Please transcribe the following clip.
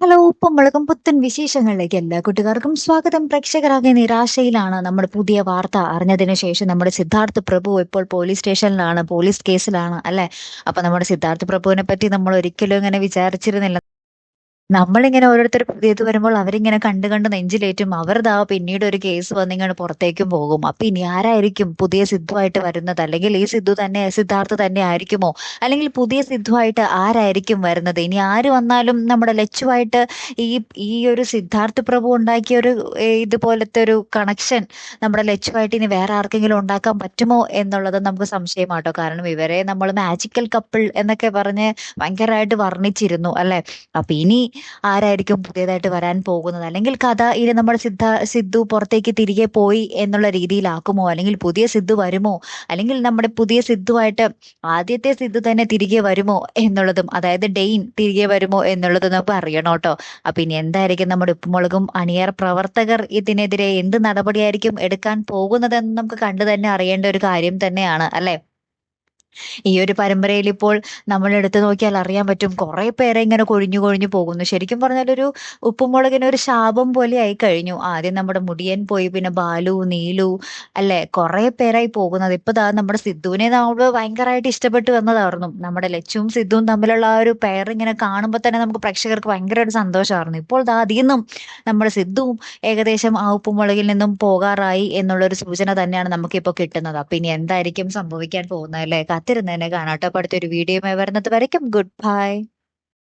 Hello ഉപ്പും മുളകും പുത്തൻ വിശേഷങ്ങളിലേക്ക് എല്ലാ കൂട്ടുകാർക്കും സ്വാഗതം. പ്രേക്ഷകരാകെ നിരാശയിലാണ് നമ്മൾ പുതിയ വാർത്ത അറിഞ്ഞതിന് ശേഷം നമ്മുടെ സിദ്ധാർത്ഥ് പ്രഭു ഇപ്പോൾ പോലീസ് സ്റ്റേഷനിലാണ് പോലീസ് കേസിലാണ് അല്ലെ? അപ്പൊ നമ്മുടെ സിദ്ധാർത്ഥ് പ്രഭുവിനെ പറ്റി നമ്മൾ ഒരിക്കലും ഇങ്ങനെ വിചാരിച്ചിരുന്നില്ല. നമ്മളിങ്ങനെ ഓരോരുത്തർ പുതിയത് വരുമ്പോൾ അവരിങ്ങനെ കണ്ട് കണ്ട് നെഞ്ചിലേറ്റും. അവർ ദാ പിന്നീട് ഒരു കേസ് വന്നിങ്ങനെ പുറത്തേക്കും പോകും. അപ്പൊ ഇനി ആരായിരിക്കും പുതിയ സിദ്ധുവായിട്ട് വരുന്നത്? അല്ലെങ്കിൽ ഈ സിദ്ധു തന്നെ സിദ്ധാർത്ഥ തന്നെ ആയിരിക്കുമോ? അല്ലെങ്കിൽ പുതിയ സിദ്ധുവായിട്ട് ആരായിരിക്കും വരുന്നത്? ഇനി ആര് വന്നാലും നമ്മുടെ ലച്ചുവായിട്ട് ഈ ഈ ഒരു സിദ്ധാർത്ഥ പ്രഭു ഉണ്ടാക്കിയ ഒരു ഇതുപോലത്തെ ഒരു കണക്ഷൻ നമ്മുടെ ലച്ചുവായിട്ട് ഇനി വേറെ ആർക്കെങ്കിലും ഉണ്ടാക്കാൻ പറ്റുമോ എന്നുള്ളത് നമുക്ക് സംശയമാട്ടോ. കാരണം ഇവരെ നമ്മൾ മാജിക്കൽ കപ്പിൾ എന്നൊക്കെ പറഞ്ഞ് ഭയങ്കരമായിട്ട് വർണിച്ചിരുന്നു അല്ലെ? അപ്പൊ ഇനി ആരായിരിക്കും പുതിയതായിട്ട് വരാൻ പോകുന്നത്? അല്ലെങ്കിൽ കഥ ഇനി നമ്മുടെ സിദ്ധ സിദ്ധു പുറത്തേക്ക് തിരികെ പോയി എന്നുള്ള രീതിയിലാക്കുമോ? അല്ലെങ്കിൽ പുതിയ സിദ്ധു വരുമോ? അല്ലെങ്കിൽ നമ്മുടെ പുതിയ സിദ്ധുവായിട്ട് ആദ്യത്തെ സിദ്ധു തന്നെ തിരികെ വരുമോ എന്നുള്ളതും അതായത് ഡെയിൻ തിരികെ വരുമോ എന്നുള്ളതും നമുക്ക് അറിയണം കേട്ടോ. അപ്പൊ ഇനി എന്തായിരിക്കും നമ്മുടെ ഉപ്പുമുളകും അണിയർ പ്രവർത്തകർ ഇതിനെതിരെ എന്ത് നടപടിയായിരിക്കും എടുക്കാൻ പോകുന്നതെന്ന് നമുക്ക് കണ്ടു തന്നെ അറിയേണ്ട ഒരു കാര്യം തന്നെയാണ് അല്ലെ? ഈ ഒരു പരമ്പരയിൽ ഇപ്പോൾ നമ്മൾ എടുത്തു നോക്കിയാൽ അറിയാൻ പറ്റും കുറെ പേരെ ഇങ്ങനെ കൊഴിഞ്ഞു കൊഴിഞ്ഞു പോകുന്നു. ശരിക്കും പറഞ്ഞാൽ ഒരു ഉപ്പുമുളകിന് ഒരു ശാപം പോലെ ആയി കഴിഞ്ഞു. ആദ്യം നമ്മുടെ മുടിയൻ പോയി പിന്നെ ബാലു നീലു അല്ലെ? കുറെ പേരായി പോകുന്നത്. ഇപ്പൊ ദാ നമ്മുടെ സിദ്ധുവിനെ നമ്മൾ ഭയങ്കരമായിട്ട് ഇഷ്ടപ്പെട്ടു വന്നതായിരുന്നു. നമ്മുടെ ലച്ചും സിദ്ധുവും തമ്മിലുള്ള ആ ഒരു പെയർ ഇങ്ങനെ കാണുമ്പോൾ തന്നെ നമുക്ക് പ്രേക്ഷകർക്ക് ഭയങ്കര ഒരു സന്തോഷമായിരുന്നു. ഇപ്പോൾ ദാ അതിൽ നിന്നും നമ്മുടെ സിദ്ധുവും ഏകദേശം ആ ഉപ്പുമുളകിൽ നിന്നും പോകാറായി എന്നുള്ളൊരു സൂചന തന്നെയാണ് നമുക്കിപ്പോൾ കിട്ടുന്നത്. അപ്പൊ ഇനി എന്തായിരിക്കും സംഭവിക്കാൻ പോകുന്നത് അല്ലെ? കാത്തിരുന്ന് തന്നെ കാണാട്ടോ അപ്പൊ അടുത്തൊരു വീഡിയോ വരുന്നത് വരയ്ക്കും. Good bye